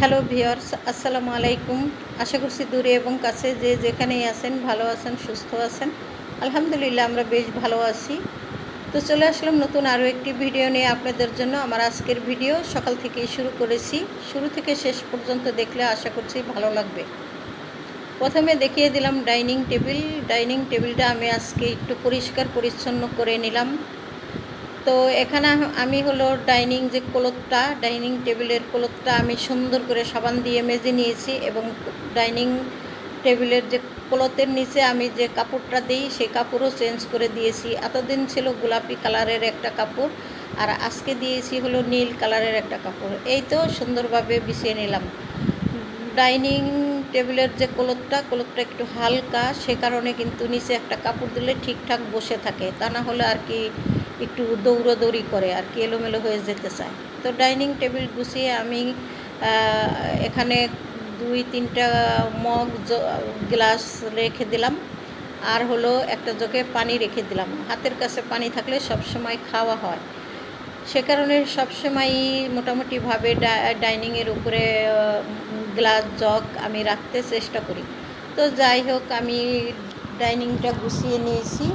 Hello viewers আসসালামু আলাইকুম। আশা করছি দূরে এবং কাছে যে যেখানেই আছেন, ভালো আছেন, সুস্থ আছেন। আলহামদুলিল্লাহ আমরা বেশ ভালো আছি। তো চলে আসলাম নতুন আরও একটি ভিডিও নিয়ে আপনাদের জন্য। আমার আজকের ভিডিও সকাল থেকেই শুরু করেছি। শুরু থেকে শেষ পর্যন্ত দেখলে আশা করছি ভালো লাগবে। প্রথমে দেখিয়ে দিলাম ডাইনিং টেবিল। ডাইনিং টেবিলটা আমি আজকে একটু পরিষ্কার পরিচ্ছন্ন করে নিলাম। তো এখানে আমি হলো ডাইনিং যে কোলতটা, ডাইনিং টেবিলের কোলতটা আমি সুন্দর করে সাবান দিয়ে মেজে নিয়েছি এবং ডাইনিং টেবিলের যে কোলতের নিচে আমি যে কাপড়টা দিই, সেই কাপড়ও চেঞ্জ করে দিয়েছি। এতদিন ছিল গোলাপি কালারের একটা কাপড় আর আজকে দিয়েছি হলো নীল কালারের একটা কাপড়। এই তো সুন্দরভাবে বিছিয়ে নিলাম। ডাইনিং টেবিলের যে কোলতটা কোলতটা একটু হালকা, সে কারণে কিন্তু নিচে একটা কাপড় দিলে ঠিকঠাক বসে থাকে। তা না হলে আর কি একটু দৌড়োদৌড়ি করে আর কি, এলোমেলো হয়ে যেতে চায়। তো ডাইনিং টেবিল গুছিয়ে আমি এখানে দুই তিনটা মগ গ্লাস রেখে দিলাম। আর হলো একটা জগে পানি রেখে দিলাম। হাতের কাছে পানি থাকলে সব সময় খাওয়া হয়। সে কারণে সবসময়ই মোটামুটিভাবে ডাইনিংয়ের উপরে গ্লাস, জগ আমি রাখতে চেষ্টা করি। তো যাই হোক, আমি ডাইনিংটা গুছিয়ে নিয়েছি।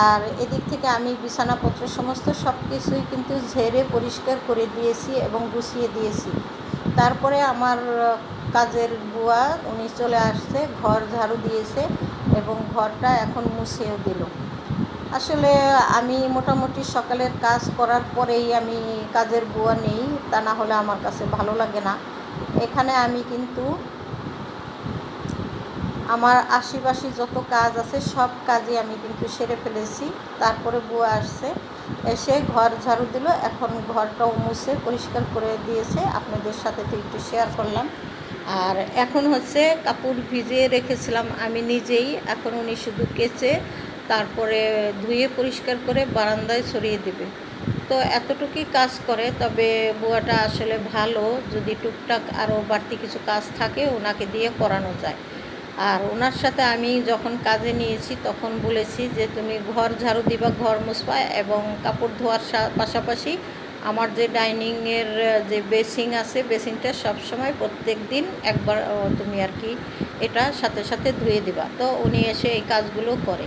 আর এদিক থেকে আমি বিছানাপত্র সমস্ত সব কিছুই কিন্তু ঝেড়ে পরিষ্কার করে দিয়েছি এবং গুছিয়ে দিয়েছি। তারপরে আমার কাজের বুয়া, উনি চলে আসছে, ঘর ঝাড়ু দিয়েছে এবং ঘরটা এখন মুছেও দিল। আসলে আমি মোটামুটি সকালের কাজ করার পরেই আমি কাজের বুয়া নেই, তা না হলে আমার কাছে ভালো লাগে না। এখানে আমি কিন্তু আমার আশিপাশি যত কাজ আছে, সব কাজই আমি কিন্তু সেরে ফেলেছি। তারপরে বুয়া আসছে, এসে ঘর ঝাড়ু দিল। এখন ঘরটাও মুছে পরিষ্কার করে দিয়েছে। আপনাদের সাথে তো একটু শেয়ার করলাম। আর এখন হচ্ছে কাপড় ভিজিয়ে রেখেছিলাম আমি নিজেই। এখন উনি শুধু কেচে তারপরে ধুয়ে পরিষ্কার করে বারান্দায় ছড়িয়ে দেবে। তো এতটুকুই কাজ করে, তবে বুয়াটা আসলে ভালো। যদি টুকটাক আরও বাড়তি কিছু কাজ থাকে, ওনাকে দিয়ে করানো যায়। আর ওনার সাথে আমি যখন কাজে নিয়েছি, তখন বলেছি যে, তুমি ঘর ঝাড়ু দিবা, ঘর মুছবা এবং কাপড় ধোয়ার পাশাপাশি আমার যে ডাইনিংয়ের, যে বেসিং আছে, বেসিংটা সবসময় প্রত্যেক দিন একবার তুমি আর কি এটা সাথে সাথে ধুয়ে দিবা। তো উনি এসে এই কাজগুলো করে।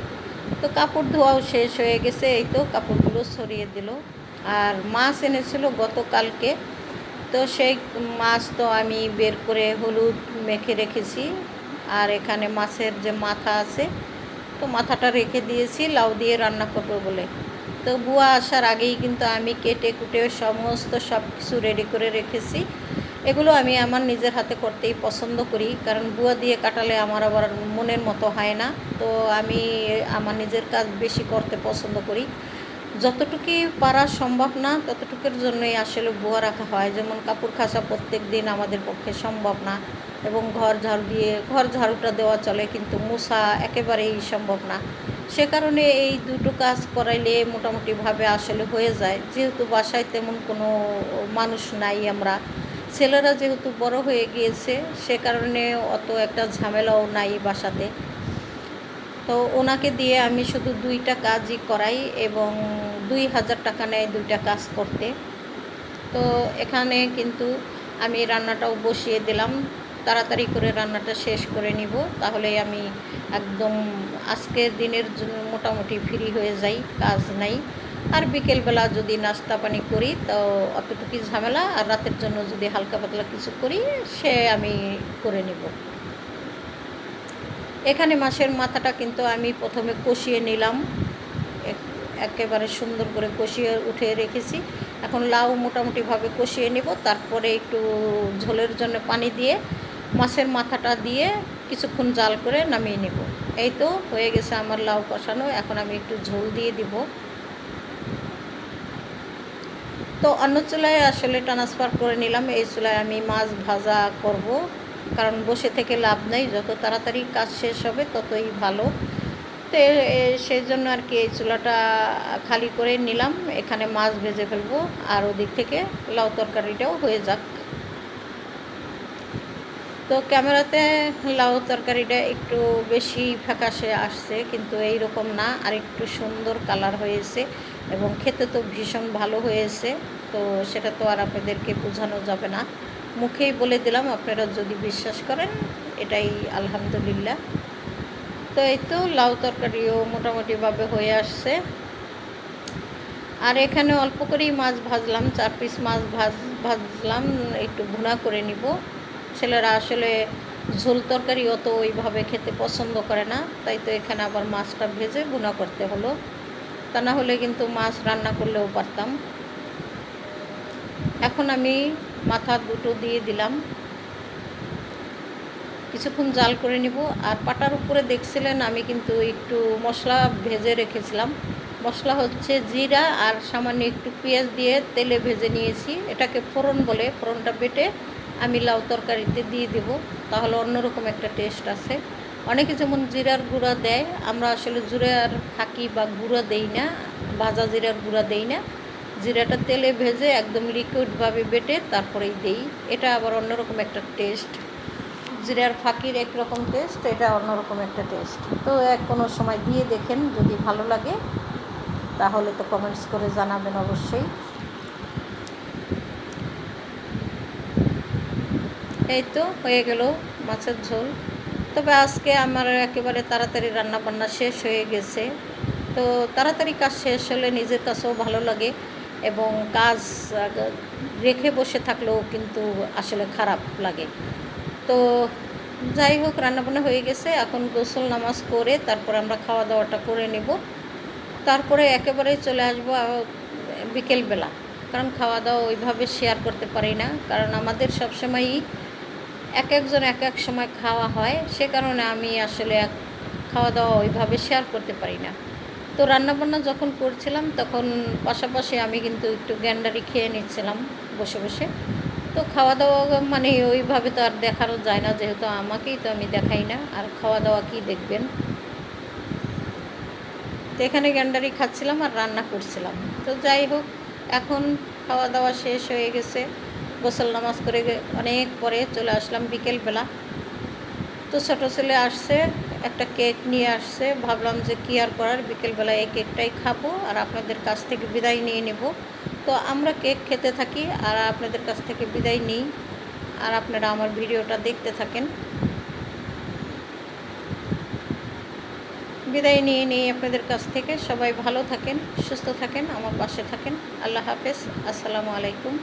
তো কাপড় ধোয়াও শেষ হয়ে গেছে, এই তো কাপড়গুলো সরিয়ে দিল। আর মাছ এনেছিল গতকালকে। তো সেই মাছ তো আমি বের করে হলুদ মেখে রেখেছি। আর এখানে মাছের যে মাথা আছে, তো মাথাটা রেখে দিয়েছি, লাউ দিয়ে রান্না করব বলে। তো বুয়া আসার আগেই কিন্তু আমি কেটে কুটে সমস্ত সব কিছু রেডি করে রেখেছি। এগুলো আমি আমার নিজের হাতে করতেই পছন্দ করি, কারণ বুয়া দিয়ে কাটালে আমার আবার মনের মতো হয় না। তো আমি আমার নিজের কাজ বেশি করতে পছন্দ করি। যতটুকুই পারা সম্ভব না, ততটুকুর জন্যই আসলে বুয়া রাখা হয়। যেমন কাপড় খাসা প্রত্যেক দিন আমাদের পক্ষে সম্ভব না এবং ঘর ঝাড়ু দিয়ে, ঘর ঝাড়ুটা দেওয়া চলে কিন্তু মুছা একেবারেই সম্ভব না। সে কারণে এই দুটো কাজ করাইলে মোটামুটিভাবে আসলে হয়ে যায়। যেহেতু বাসায় তেমন কোনো মানুষ নাই আমরা। ছেলেরা যেহেতু বড় হয়ে গিয়েছে, সে কারণে অত একটা ঝামেলাও নাই বাসাতে। তো ওনাকে দিয়ে আমি শুধু দুইটা কাজই করাই এবং দুই হাজার টাকা নেয় দুইটা কাজ করতে। তো এখানে কিন্তু আমি রান্নাটাও বসিয়ে দিলাম। তাড়াতাড়ি করে রান্নাটা শেষ করে নিব তাহলে আমি একদম আজকের দিনের জন্য মোটামুটি ফ্রি হয়ে যাই, কাজ নাই। আর বিকেলবেলা যদি নাস্তা পানি করি, তো অতটুকু ঝামেলা। আর রাতের জন্য যদি হালকা পাতলা কিছু করি, সে আমি করে নেব। এখানে মাছের মাথাটা কিন্তু আমি প্রথমে কষিয়ে নিলাম। এক- একেবারে সুন্দর করে কষিয়ে উঠে রেখেছি। এখন লাউ মোটামুটিভাবে কষিয়ে নেব, তারপরে একটু ঝোলের জন্য পানি দিয়ে মাছের মাথাটা দিয়ে কিছুক্ষণ জাল করে নামিয়ে নেব। এই তো হয়ে গেছে আমার লাউ কষানো, এখন আমি একটু ঝোল দিয়ে দিব। তো অন্য চুলায় আসলে ট্রান্সফার করে নিলাম, এই চুলায় আমি মাছ ভাজা করব। কারণ বসে থেকে লাভ নেই, যত তাড়াতাড়ি কাজ শেষ হবে ততই ভালো। তো সেই জন্য আর কি এই চুলাটা খালি করে নিলাম, এখানে মাছ ভেজে ফেলব, আর ওদিক থেকে লাউ তরকারিটাও হয়ে যাক। তো ক্যামেরাতে লাউ তরকারিটা একটু বেশি ফ্যাকাশে আসছে, কিন্তু এই রকম না, আর একটু সুন্দর কালার হয়েছে এবং খেতে তো ভীষণ ভালো হয়েছে, তো সেটা তো আর আপনাদেরকে বোঝানো যাবে না। মুখেই বলে দিলাম আপনারা যদি বিশ্বাস করেন, এটাই আলহামদুলিল্লাহ। তো এই তো লাউ তরকারিও মোটামুটিভাবে হয়ে আসছে। আর এখানে অল্প করেই মাছ ভাজলাম, চার পিস মাছ ভাজ, ভাজলাম, একটু ভুনা করে নিব। ছেলেরা আসলে ঝোল তরকারি অত ওইভাবে খেতে পছন্দ করে না, তাই তো এখানে আবার মাছটা ভেজে ভুনা করতে হলো। তা না হলে কিন্তু মাছ রান্না করলেও পারতাম। এখন আমি মাথা দুটো দিয়ে দিলাম। কিছুক্ষণ জাল করে নিব। আর পাটার উপরে দেখছিলেন আমি কিন্তু একটু মশলা ভেজে রেখেছিলাম। মশলা হচ্ছে জিরা আর সামান্য একটু পেঁয়াজ দিয়ে তেলে ভেজে নিয়েছি। এটাকে ফোড়ন বলে, ফোড়নটা বেটে আমি লাউ তরকারিতে দিয়ে দেব। তাহলে অন্যরকম একটা টেস্ট আছে। অনেকে যেমন জিরার গুঁড়া দেয়, আমরা আসলে জিরার ফাঁকি বা গুঁড়া দেই না, ভাজা জিরার গুঁড়া দেই না। জিরাটা তেলে ভেজে একদম লিকুইডভাবে বেটে তারপরেই দেই। এটা আবার অন্যরকম একটা টেস্ট জিরার ফাঁকির একরকম টেস্ট এটা অন্যরকম একটা টেস্ট তো এক কোনো সময় দিয়ে দেখেন, যদি ভালো লাগে, তাহলে তো কমেন্টস করে জানাবেন অবশ্যই। এই তো হয়ে গেল মাছের ঝোল। তবে আজকে আমার একেবারে তাড়াতাড়ি রান্না বান্না শেষ হয়ে গেছে। তো তাড়াতাড়ি কাজ শেষ হলে নিজের কাছেও ভালো লাগে। এবং কাজ রেখে বসে থাকলেও কিন্তু আসলে খারাপ লাগে। তো যাই হোক, রান্নাবান্না হয়ে গেছে। এখন গোসল নামাজ করে তারপর আমরা খাওয়া দাওয়াটা করে নেব। তারপরে একেবারেই চলে আসব বিকেলবেলা। কারণ খাওয়া দাওয়া ওইভাবে শেয়ার করতে পারি না। কারণ আমাদের সবসময়ই এক একজন এক এক সময় খাওয়া হয়। সে কারণে আমি আসলে খাওয়া দাওয়া ওইভাবে শেয়ার করতে পারি না। তো রান্নাবান্না যখন করছিলাম, তখন পাশাপাশি আমি কিন্তু একটু গ্যান্ডারি খেয়ে নিচ্ছিলাম বসে বসে। তো খাওয়া দাওয়া মানে ওইভাবে তো আর দেখানো যায় না, যেহেতু আমাকেই তো আমি দেখাই না। আর খাওয়া দাওয়া কি দেখবেন? তো এখানে গ্যান্ডারি খাচ্ছিলাম আর রান্না করছিলাম। তো যাই হোক, এখন খাওয়া দাওয়া শেষ হয়ে গেছে। গোসল নামাজ করে অনেক পরে চলে আসলাম বিকেলবেলা। তো ছোটো ছেলে আসছে একটা কেক নিয়ে আসছে। ভাবলাম যে কী আর করার? বিকেলবেলা এই কেকটাই খাব আর আপনাদের কাছ থেকে বিদায় নিয়ে নেব। তো আমরা কেক খেতে থাকি আর আপনাদের কাছ থেকে বিদায় নিই। আর আপনারা আমার ভিডিওটা দেখতে থাকেন। বিদায় নিয়ে নিই আপনাদের কাছ থেকে। সবাই ভালো থাকেন, সুস্থ থাকেন, আমার পাশে থাকেন। আল্লাহ হাফেজ। আসসালামু আলাইকুম।